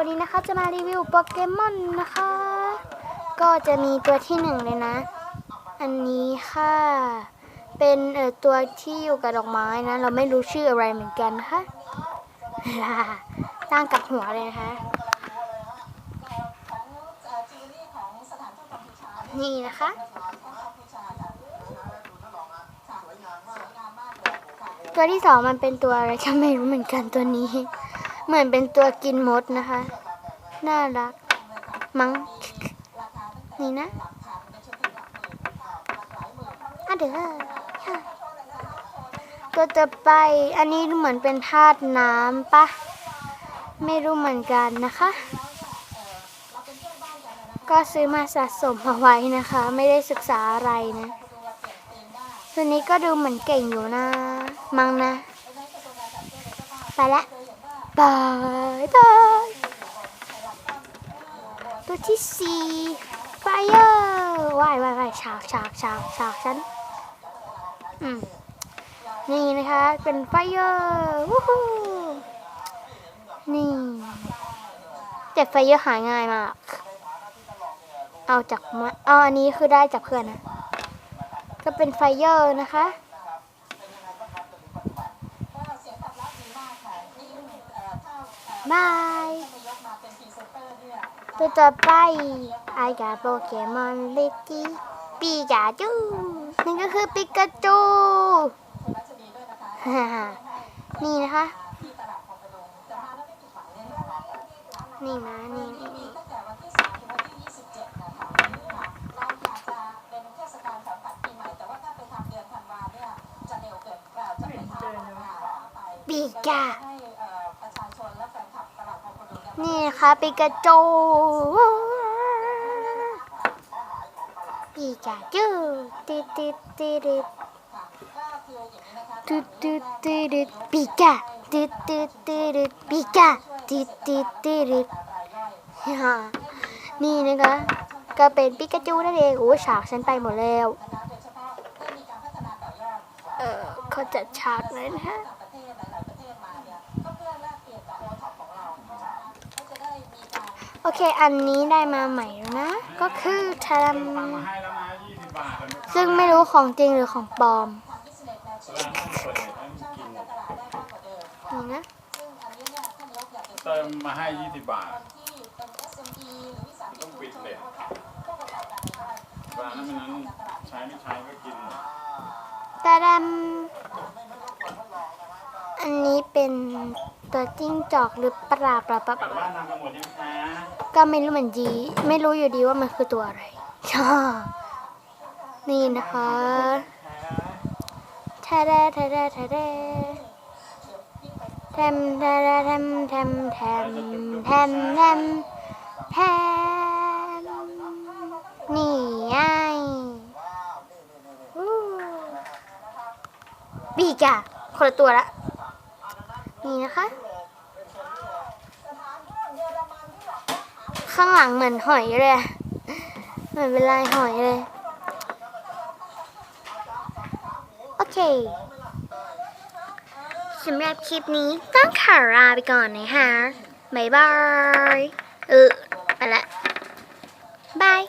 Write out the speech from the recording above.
วันนี้นะคะจะมารีวิวโปเกมอนนะคะ ก็จะมีตัวที่หนึ่งเลยนะ อันนี้ค่ะ เป็นเออตัวที่อยู่กับดอกไม้นะ เราไม่รู้ชื่ออะไรเหมือนกันนะคะตั้งกับหัวเลยนะคะนี่นะคะ ตัวที่สองมันเป็นตัวอะไรก็ไม่รู้เหมือนกันตัวนี้ เหมือนเป็นตัวกินมดนะคะ น่ารัก มั้งนี่นะอะเดี๋ยวค่ะตัวต่อไปอันนี้เหมือนเป็นธาตุน้ำปะ ไม่รู้เหมือนกันนะคะ ก็ซื้อมาสะสมเอาไว้นะคะ ไม่ได้ศึกษาอะไรนะตัวนี้ก็ดูเหมือนเก่งอยู่นะ มั้งนะ ไปละ บายบายตัวที่สี่ไฟเออร์ว่ายว่ายว่ายฉากฉากฉากฉากฉันอืมนี่นะคะ เป็นไฟเออร์วู้ฮู้นี่แต่ไฟเออร์หายง่ายมาก เอาจากมาเอาอันนี้คือได้จากเพื่อนนะ ก็เป็นไฟเออร์นะคะ บายตัวต่อไปไอกาโปเกมอนเลิตี้ปีกาจูนั่นก็คือปิกาจูนี่นะคะ นี่นะนี่นี่นี่ปีกา นี่ค่ะปิกาจูปิกาจูติดติดติดติดติดติดปิกาติดติดติดปิกาติดติดติดนี่นะคะ ก็เป็นปิกาจูนั่นเองโอ้ฉากฉันไปหมดแล้ว เออเขาจัดฉากเลยนะฮะ เค อันนี้ได้มาใหม่แล้วนะ ก็คือทตังค์มาให้แล้วนะยี่สิบบาทแล้วำซึ่งไม่รู้ของจริงหรือของปลอมเปิดให้มันกินนี่นะเติมมาให้ยี่สิบบาทต้องปิดเลยร้านนั้นนั้นใช้ไม่ใช้ก็กินหมดตาดำอันนี้เป็น ตัวจิ้งจอกหรือปลาปลาปลาปลาก็ไม่รู้เหมือนดีไม่รู้อยู่ดีว่ามันคือตัวอะไรช่อนี่นะคะแทะแดะแทะแดะแทะแดแทมแทะแดะแทมแทมแทมแทมแทมแทมนี่ไงปีกอะคนละตัวละ นี่นะคะ ข้างหลังเหมือนหอยเลยเหมือนเป็นลายหอยเลย โอเคสำหรับคลิปนี้ต้องขาลาไปก่อนนะคะบ๊ายบาย เออไปละบาย